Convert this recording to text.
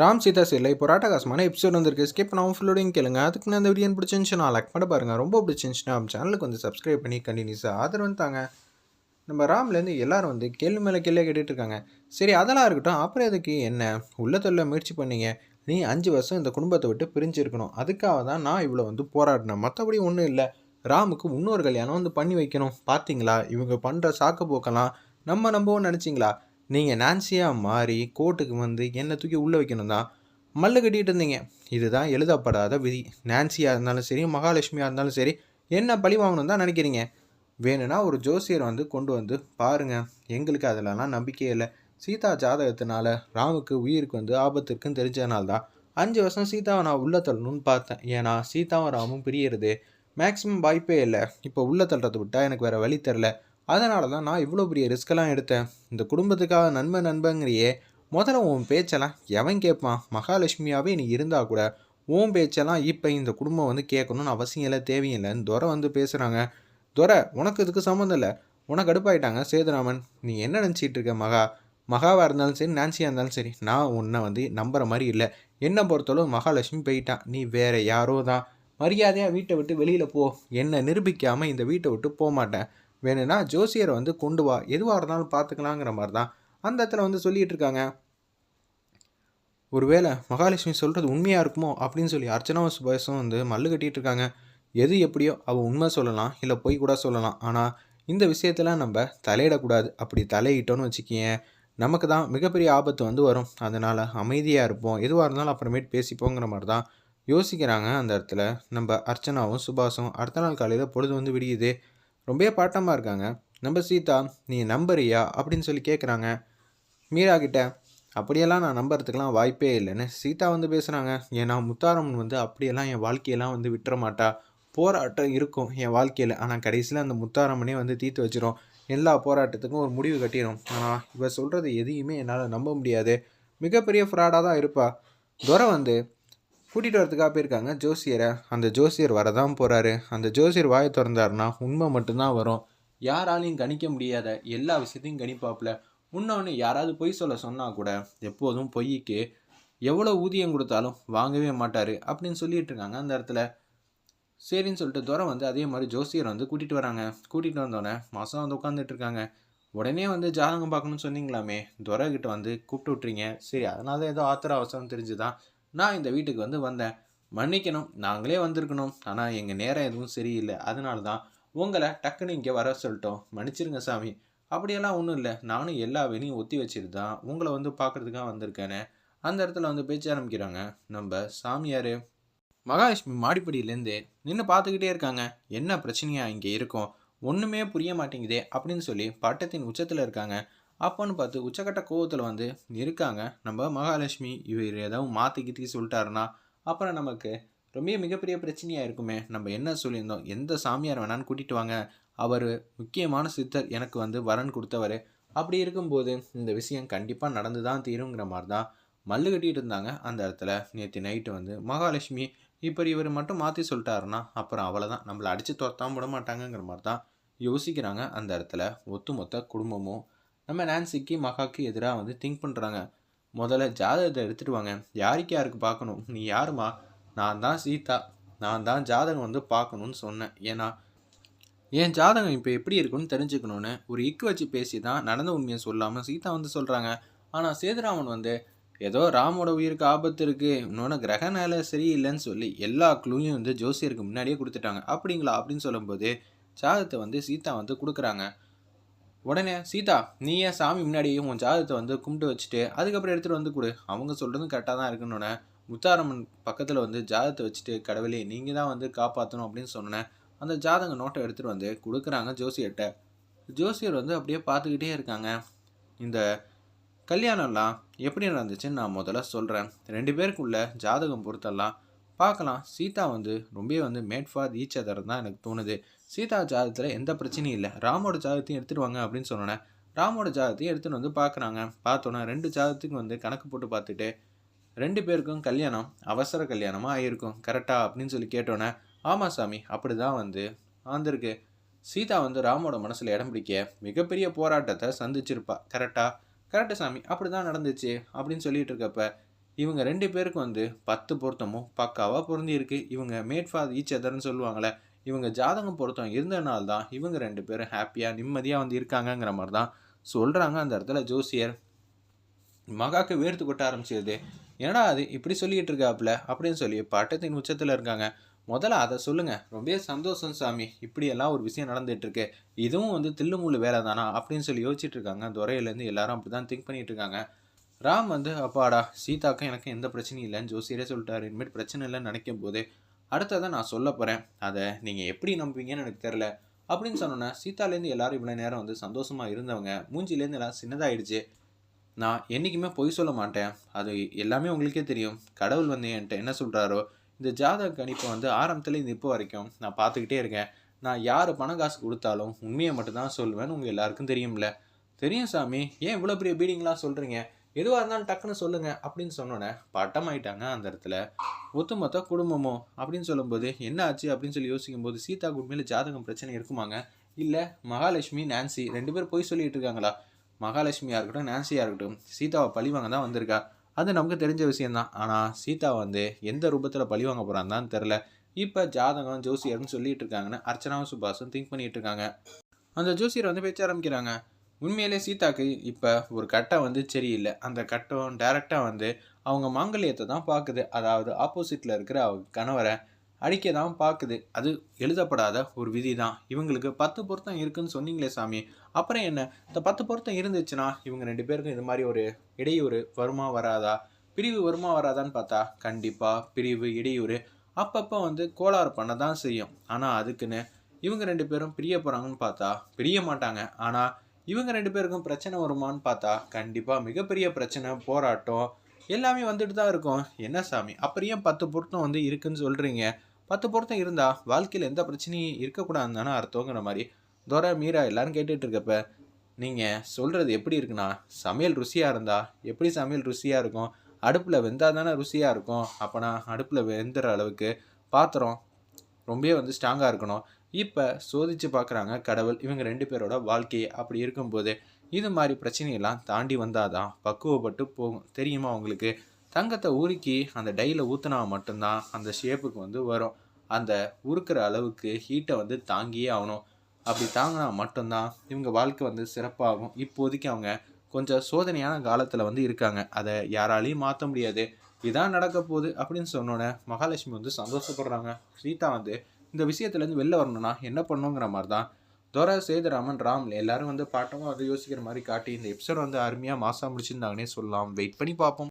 ராம் சீதா இல்லை இப்போ ராட்டகாசமான எபிசோட் வந்திருக்கு. ஸ்கிப் நான் ஃபுல்லோடையும் கேளுங்க. அதுக்கு நான் அந்த வீடியோ பிடிச்சிருந்துச்சுன்னா லைக் பண்ண பாருங்கள் ரொம்ப பிடிச்சிருந்துச்சுன்னா நம்ம சேனலுக்கு வந்து சப்ஸ்கிரைப் பண்ணி கண்டினியூஸாக ஆதரவு தாங்க. நம்ம ராம்லேருந்து எல்லாரும் வந்து கேள்வி மேலே கேள்வியாக கேட்டுட்டு இருக்காங்க. சரி அதெல்லாம் இருக்கட்டும். அப்புறம் எதுக்கு என்ன? உள்ளத்தில் முயற்சி பண்ணீங்க. நீ அஞ்சு வருஷம் இந்த குடும்பத்தை விட்டு பிரிஞ்சு இருக்கணும் அதுக்காக தான் நான் இவ்வளோ வந்து போராடினேன். மற்றபடி ஒன்றும் இல்லை. ராமுக்கு இன்னொரு கல்யாணம் வந்து பண்ணி வைக்கணும். பார்த்தீங்களா இவங்க பண்ணுற சாக்கு போக்கெல்லாம் நம்ம நம்பவும் நினச்சிங்களா? நீங்கள் நான்சியாக மாறி கோர்ட்டுக்கு வந்து என்னை தூக்கி உள்ளே வைக்கணும் தான் மல்லு கட்டிகிட்டு இருந்தீங்க. இதுதான் எழுதப்படாத விதி. நான்சியாக இருந்தாலும் சரி மகாலட்சுமியாக இருந்தாலும் சரி என்ன பழி வாங்கணும் தான் நினைக்கிறீங்க? வேணும்னா ஒரு ஜோசியர் வந்து கொண்டு வந்து பாருங்கள் எங்களுக்கு அதிலலாம் நம்பிக்கையே இல்லை. சீதா ஜாதகத்தினால ராமுக்கு உயிருக்கு வந்து ஆபத்து இருக்குன்னு தெரிஞ்சதுனால தான் அஞ்சு வருஷம் சீதாவை நான் உள்ள தள்ளணும்னு பார்த்தேன். ஏன்னா சீதாவும் ராமும் பிரியறது மேக்ஸிமம் வாய்ப்பே இல்லை. இப்போ உள்ள தள்ளுறதை விட்டால் எனக்கு வேறு வழி தெரில அதனால தான் நான் இவ்வளோ பெரிய ரிஸ்க்கெல்லாம் எடுத்தேன். இந்த குடும்பத்துக்காக நண்பன் நண்பங்கிறியே முதல்ல உன் பேச்செல்லாம் எவன் கேட்பான் மகாலட்சுமியாகவே நீ இருந்தால் கூட உன் பேச்செல்லாம் இப்போ இந்த குடும்பம் வந்து கேட்கணும்னு அவசியம் இல்லை தேவையில்லைன்னு துரை வந்து பேசுகிறாங்க துரை உனக்கு இதுக்கு சம்மந்தம் இல்லை. உனக்கு அடுப்பாயிட்டாங்க சேதுராமன். நீ என்ன நினச்சிட்டு இருக்க மகா? மகாவாக இருந்தாலும் சரி நான்சியாக இருந்தாலும் சரி நான் உன்னை வந்து நம்புகிற மாதிரி இல்லை. என்னை பொறுத்தளவு மகாலட்சுமி போயிட்டான் நீ வேறு யாரோ தான் மரியாதையாக வீட்டை விட்டு வெளியில் போ. என்னை நிரூபிக்காமல் இந்த வீட்டை விட்டு போக மாட்டேன் வேணும்னா ஜோசியரை வந்து கொண்டு வா. எதுவாக இருந்தாலும் பார்த்துக்கலாங்கிற மாதிரி தான் அந்த இடத்துல வந்து சொல்லிகிட்டு இருக்காங்க. ஒருவேளை மகாலட்சுமி சொல்கிறது உண்மையாக இருக்குமோ அப்படின்னு சொல்லி அர்ச்சனாவும் சுபாஷும் வந்து மல்லு கட்டிகிட்டு இருக்காங்க. எது எப்படியோ அவள் உண்மை சொல்லலாம் இல்லை பொய் கூட சொல்லலாம். ஆனால் இந்த விஷயத்தில் நம்ம தலையிடக்கூடாது. அப்படி தலையிட்டோன்னு வச்சுக்கியேன் நமக்கு தான் மிகப்பெரிய ஆபத்து வந்து வரும். அதனால் அமைதியாக இருப்போம். எதுவாக இருந்தாலும் அப்புறமேட்டு பேசிப்போங்கிற மாதிரி தான் யோசிக்கிறாங்க அந்த இடத்துல. நம்ம அர்ச்சனாவும் சுபாஷும் அடுத்த நாள் காலையில் பொழுது வந்து விடியுது. ரொம்பவே பாட்டமாக இருக்காங்க. நம்ம சீதா நீ நம்புறியா? அப்படின்னு சொல்லி கேட்குறாங்க மீரா கிட்ட அப்படியெல்லாம் நான் நம்புறதுக்கெலாம் வாய்ப்பே இல்லைன்னு சீதா வந்து பேசுகிறாங்க ஏன்னா முத்தாரம்மன் வந்து அப்படியெல்லாம் என் வாழ்க்கையெல்லாம் வந்து விட்டுற மாட்டா போராட்டம் இருக்கும் என் வாழ்க்கையில். ஆனால் கடைசியில் அந்த முத்தாரம்மனே வந்து தீர்த்து வச்சிரும். எல்லா போராட்டத்துக்கும் ஒரு முடிவு கட்டிடும் ஆனால் இவ சொல்கிறது எதையுமே என்னால் நம்ப முடியாது. மிகப்பெரிய ஃப்ராடாக தான் இருப்பா. துரை வந்து கூட்டிகிட்டு வரதுக்காக போயிருக்காங்க. ஜோசியரை அந்த ஜோசியர் வரதான் போகிறாரு அந்த ஜோசியர் வாயை திறந்தாருன்னா உண்மை மட்டும்தான் வரும். யாராலையும் கணிக்க முடியாத எல்லா விஷயத்தையும் கணிப்பாப்புல. இன்னொன்று யாராவது பொய் சொல்ல சொன்னால் கூட எப்போதும் பொய்க்கு எவ்வளோ ஊதியம் கொடுத்தாலும் வாங்கவே மாட்டார் அப்படின்னு சொல்லிட்டு இருக்காங்க அந்த இடத்துல. சரின்னு சொல்லிட்டு துரை வந்து அதே மாதிரி ஜோசியர் வந்து கூட்டிகிட்டு வராங்க. கூட்டிகிட்டு வந்தோடனே மாதம் வந்து உட்காந்துட்டு இருக்காங்க. உடனே வந்து ஜாதகம் பார்க்கணும்னு சொன்னீங்களாமே? துரை கிட்ட வந்து கூப்பிட்டு விட்றீங்க சரி அதனால ஏதோ ஆத்திர அவசரம் தெரிஞ்சுதான் நான் இந்த வீட்டுக்கு வந்து வந்தேன். மன்னிக்கணும். நாங்களே வந்திருக்கணும். ஆனால் எங்கள் நேரம் எதுவும் சரியில்லை. அதனால தான் உங்களை டக்குன்னு இங்கே வர சொல்லிட்டோம். மன்னிச்சிருங்க சாமி. அப்படியெல்லாம் ஒன்றும் இல்லை. நானும் எல்லா வேலையும் ஒத்தி வச்சுட்டு தான் உங்களை வந்து பார்க்குறதுக்காக வந்திருக்கேனே. அந்த இடத்துல வந்து பேச்ச ஆரம்பிக்கிறாங்க. நம்ம சாமியார். மகாலட்சுமி மாடிப்படியிலேருந்து நின்று பார்த்துக்கிட்டே இருக்காங்க. என்ன பிரச்சனையாக இங்கே இருக்கும்? ஒன்றுமே புரிய மாட்டேங்குதே அப்படின்னு சொல்லி பட்டத்தின் உச்சத்தில் இருக்காங்க. அப்போன்னு பார்த்து உச்சக்கட்ட கோவத்தில் வந்து இருக்காங்க. நம்ம மகாலட்சுமி இவர் ஏதாவது மாற்றி கித்தி சொல்லிட்டாருன்னா அப்புறம் நமக்கு ரொம்ப மிகப்பெரிய பிரச்சனையாக இருக்குமே. நம்ம என்ன சொல்லியிருந்தோம்? எந்த சாமியார் வேணான்னு கூட்டிகிட்டு வாங்க. அவர் முக்கியமான சித்தர். எனக்கு வந்து வரன் கொடுத்தவர். அப்படி இருக்கும்போது இந்த விஷயம் கண்டிப்பாக நடந்து தான் தீருங்கிற மாதிரி தான் மல்லு கட்டிகிட்டு இருந்தாங்க. அந்த இடத்துல நேற்று நைட்டு வந்து மகாலட்சுமி இப்போ இவர் மட்டும் மாற்றி சொல்லிட்டாருன்னா அப்புறம் அவ்வளோதான் நம்மளை அடித்து துரத்தாம விட மாட்டாங்கங்கிற மாதிரி தான் யோசிக்கிறாங்க. அந்த இடத்துல ஒத்துமொத்த குடும்பமும் நம்ம நான்சிக்கு மகாக்கு எதிராக வந்து திங்க் பண்ணுறாங்க முதல்ல ஜாதகத்தை எடுத்துகிட்டு வாங்க யாருக்கு யாருக்கு பார்க்கணும்? நீ யாருமா? நான் தான் சீதா. நான் தான் ஜாதகம் வந்து பார்க்கணுன்னு சொன்னேன். ஏன்னா என் ஜாதகம் இப்போ எப்படி இருக்குன்னு தெரிஞ்சுக்கணுன்னு ஒரு இக்கு வச்சு பேசி தான் நடந்த உண்மையை சொல்லாமல் சீதா வந்து சொல்கிறாங்க ஆனால் சேதுராமன் வந்து ஏதோ ராமோட உயிருக்கு ஆபத்து இருக்குது இன்னொன்று கிரக நிலை சரியில்லைன்னு சொல்லி எல்லா க்ளூயும் வந்து ஜோசியருக்கு முன்னாடியே கொடுத்துட்டாங்க. அப்படிங்களா? அப்படின்னு சொல்லும்போது ஜாதகத்தை வந்து சீதா வந்து கொடுக்குறாங்க. உடனே சீதா நீ ஏன் சாமி முன்னாடியே உன் ஜாதகத்தை வந்து கும்பிட்டு வச்சுட்டு அதுக்கப்புறம் எடுத்துகிட்டு வந்து கொடு. அவங்க சொல்கிறதும் கரெக்டாக தான் இருக்குன்னு முத்தாரம்மன் பக்கத்தில் வந்து ஜாதகத்தை வச்சுட்டு கடவுளே நீங்கள் தான் வந்து காப்பாற்றணும் அப்படின்னு சொன்னேன் அந்த ஜாதக நோட்டை எடுத்துகிட்டு வந்து கொடுக்குறாங்க ஜோசியர்கிட்ட. ஜோசியர் வந்து அப்படியே பார்த்துக்கிட்டே இருக்காங்க. இந்த கல்யாணம்லாம் எப்படி நடந்துச்சுன்னு நான் முதல்ல சொல்கிறேன் ரெண்டு பேருக்குள்ள ஜாதகம் பொறுத்தெல்லாம் பார்க்கலாம். சீதா வந்து ரொம்பவே வந்து மேட் ஃபார் ஈச் அதர் தான் எனக்கு தோணுது. சீதா ஜாதகத்தில் எந்த பிரச்சனையும் இல்லை. ராமோட ஜாதகத்தையும் எடுத்துகிட்டு வாங்க அப்படின்னு சொன்னோன்னே ராமோட ஜாதகத்தையும் எடுத்துகிட்டு வந்து பார்க்குறாங்க பார்த்தோன்னே ரெண்டு ஜாதகத்துக்கும் வந்து கணக்கு போட்டு பார்த்துட்டு ரெண்டு பேருக்கும் கல்யாணம் அவசர கல்யாணமாக ஆகியிருக்கும் கரெக்டாக அப்படின்னு சொல்லி கேட்டோன்னே ஆமாம் சாமி அப்படி தான் வந்து ஆந்திருக்கு சீதா வந்து ராமோட மனசில் இடம் பிடிக்க மிகப்பெரிய போராட்டத்தை சந்திச்சிருப்பா. கரெக்டாக கரெக்டு சாமி அப்படி தான் நடந்துச்சு அப்படின்னு சொல்லிட்டு இருக்கப்ப இவங்க ரெண்டு பேருக்கு வந்து பத்து பொருத்தமும் பக்காவாக பொருந்திருக்கு இவங்க மேட் ஃபார் ஈச் அதர்னு சொல்லுவாங்களே இவங்க ஜாதகம் பொருத்தம் இருந்தனால தான் இவங்க ரெண்டு பேரும் ஹாப்பியாக நிம்மதியாக வந்து இருக்காங்கங்கிற மாதிரி தான் சொல்கிறாங்க அந்த இடத்துல ஜோசியர். மகாக்கு வேர்த்து கொட்ட ஆரம்பிச்சிருது. ஏன்னா அது? இப்படி சொல்லிக்கிட்டு இருக்காப்புல அப்படின்னு சொல்லி பட்டத்தின் உச்சத்தில் இருக்காங்க. முதல்ல அதை சொல்லுங்கள் ரொம்ப சந்தோஷம் சாமி. இப்படியெல்லாம் ஒரு விஷயம் நடந்துகிட்ருக்கு இதுவும் வந்து தில்லுமுள்ளு வேலை தானா அப்படின்னு சொல்லி யோசிச்சுட்டு இருக்காங்க. துறையிலேருந்து எல்லாரும் அப்படி தான் திங்க் பண்ணிட்டு இருக்காங்க. ராம் வந்து அப்பாடா சீதாக்கும் எனக்கு எந்த பிரச்சனையும் இல்லைன்னு ஜோசியரே சொல்லிட்டாரு. இனிமேல் பிரச்சனை இல்லைன்னு நினைக்கும் போது அடுத்ததை நான் சொல்ல போகிறேன் அதை நீங்கள் எப்படி நம்புவீங்கன்னு எனக்கு தெரில அப்படின்னு சொன்னோன்னே சீதாலேருந்து எல்லாரும் இவ்வளோ நேரம் வந்து சந்தோஷமாக இருந்தவங்க. மூஞ்சிலேருந்து எல்லாம் சின்னதாகிடுச்சு நான் என்றைக்குமே பொய் சொல்ல மாட்டேன். அது எல்லாமே உங்களுக்கே தெரியும். கடவுள் வந்து என்கிட்ட என்ன சொல்கிறாரோ இந்த ஜாதக கணிப்பை வந்து ஆரம்பத்துலேருந்து இப்போ வரைக்கும் நான் பார்த்துக்கிட்டே இருக்கேன். நான் யார் பணம் காசு கொடுத்தாலும் உண்மையை மட்டும்தான் சொல்லுவேன்னு உங்கள் எல்லாருக்கும் தெரியும்ல. தெரியும் சாமி. ஏன் இவ்வளோ பெரிய பீடிங்லாம் சொல்கிறீங்க எதுவாக இருந்தாலும் டக்குன்னு சொல்லுங்கள் அப்படின்னு சொன்னோன்னே பட்டமாயிட்டாங்க அந்த இடத்துல. ஒத்துமொத்த குடும்பமோ அப்படின்னு சொல்லும்போது என்ன ஆச்சு? அப்படின்னு சொல்லி யோசிக்கும் போது சீதா குட்மையில் ஜாதகம் பிரச்சனை இருக்குமாங்க? இல்லை மகாலட்சுமி நான்சி ரெண்டு பேரும் போய் சொல்லிட்டு இருக்காங்களா? மகாலட்சுமியாக இருக்கட்டும் நான்சியாக இருக்கட்டும் சீதாவை பழிவாங்க தான் வந்திருக்கா. அது நமக்கு தெரிஞ்ச விஷயந்தான் ஆனால் சீதா வந்து எந்த ரூபத்தில் பழிவாங்க போகிறான்னு தான் தெரில இப்போ ஜாதகம் ஜோசியர்னு சொல்லிட்டு இருக்காங்கன்னு அர்ச்சனாவும் சுபாஷும் திங்க் பண்ணிட்டு இருக்காங்க. அந்த ஜோசியர் வந்து பேச்ச ஆரம்பிக்கிறாங்க. உண்மையிலே சீதாக்கு இப்போ ஒரு கட்டம் வந்து சரியில்லை. அந்த கட்டம் டைரெக்டாக வந்து அவங்க மாங்கல்யத்தை தான் பார்க்குது. அதாவது ஆப்போசிட்டில் இருக்கிற அவங்க கணவரை அடிக்க தான் பார்க்குது. அது எழுதப்படாத ஒரு விதி தான். இவங்களுக்கு பத்து பொருத்தம் இருக்குன்னு சொன்னீங்களே சாமி. அப்புறம் என்ன? இந்த பத்து பொருத்தம் இருந்துச்சுன்னா இவங்க ரெண்டு பேருக்கும் இது மாதிரி ஒரு இடையூறு வருமா வராதா? பிரிவு வருமா வராதான்னு பார்த்தா கண்டிப்பாக பிரிவு இடையூறு அப்பப்போ வந்து கோளாறு பண்ண தான் செய்யும். ஆனால் அதுக்குன்னு இவங்க ரெண்டு பேரும் பிரிய போகிறாங்கன்னு பார்த்தா பிரிய மாட்டாங்க. ஆனால் இவங்க ரெண்டு பேருக்கும் பிரச்சனை வருமான்னு பார்த்தா கண்டிப்பாக மிகப்பெரிய பிரச்சனை போராட்டம் எல்லாமே வந்துட்டு தான் இருக்கும். என்ன சாமி? அப்புறம் ஏன் பத்து பொருத்தம் வந்து இருக்குன்னு சொல்கிறீங்க பத்து பொருத்தம் இருந்தால் வாழ்க்கையில் எந்த பிரச்சனையும் இருக்கக்கூடாதுன்னு தானே அர்த்தங்கிற மாதிரி துரை மீரா எல்லாரும் கேட்டுட்டு இருக்கப்ப நீங்கள் சொல்கிறது எப்படி இருக்குன்னா சமையல் ருசியாக இருந்தால் எப்படி சமையல் ருசியாக இருக்கும்? அடுப்பில் வெந்தால் தானே ருசியாக இருக்கும்? அப்போனா அடுப்பில் வெந்துற அளவுக்கு பாத்திரம் ரொம்பவே வந்து ஸ்ட்ராங்காக இருக்கணும். இப்போ சோதிச்சு பார்க்குறாங்க கடவுள் இவங்க ரெண்டு பேரோட வாழ்க்கையை. அப்படி இருக்கும்போது இது மாதிரி பிரச்சனையெல்லாம் தாண்டி வந்தாதான் பக்குவப்பட்டு போகும். தெரியுமா உங்களுக்கு? தங்கத்தை உருக்கி அந்த டையில் ஊற்றினா மட்டும்தான் அந்த ஷேப்புக்கு வந்து வரும். அந்த உருக்கிற அளவுக்கு ஹீட்டை வந்து தாங்கியே ஆகணும். அப்படி தாங்கினா மட்டும்தான் இவங்க வாழ்க்கை வந்து சிறப்பாகும். இப்போதைக்கு அவங்க கொஞ்சம் சோதனையான காலத்தில் வந்து இருக்காங்க. அதை யாராலையும் மாற்ற முடியாது. இதான் நடக்க போகுது அப்படின்னு சொன்னோன்னே மகாலட்சுமி வந்து சந்தோஷப்படுறாங்க. சீதா வந்து இந்த விஷயத்துலேருந்து வெளில வரணும்னா என்ன பண்ணுங்கிற மாதிரி தான் துரை சேதுராமன் ராம் எல்லாரும் வந்து பாட்டமாக வந்து யோசிக்கிற மாதிரி காட்டி இந்த எபிசோட் வந்து அருமையாக மாசாக முடிச்சிருந்தாங்கன்னே சொல்லலாம். வெயிட் பண்ணி பார்ப்போம்.